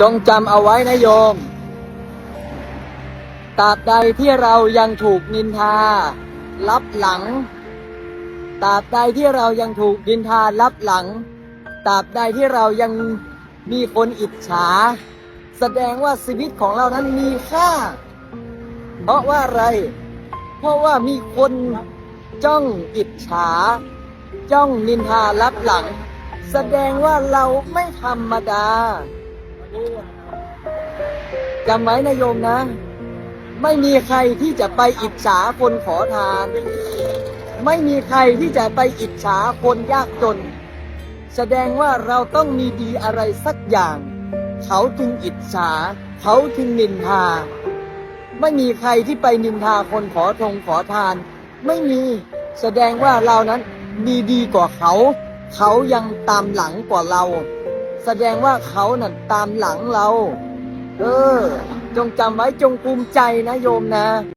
จงจำเอาไว้นะโยมตราบใดที่เรายังถูกนินทา รับหลังตราบใดที่เรายังถูกนินทารับหลังตราบใดที่เรายังมีคนอิจฉา แสดงว่าชีวิตของเรานั้นมีค่า เพราะว่าอะไร เพราะว่ามีคนจ้องอิจฉา จ้องนินทารับหลัง แสดงว่าเราไม่ธรรมดา จำไว้นะโยมนะ ไม่มีใครที่จะไปอิจฉาคนขอทาน ไม่มีใครที่จะไปอิจฉาคนยากจน แสดงว่าเราต้องมีดีอะไรสักอย่าง เขาจึงอิจฉา เขาจึงนินทา ไม่มีใครที่ไปนินทาคนขอทงขอทาน ไม่มีแสดงว่าเรานั้นมีดีกว่าเขา เขายังตามหลังกว่าเรา แสดงว่าเขาน่ะตามหลังเรา เออ จงจำไว้จงภูมิใจนะโยมนะ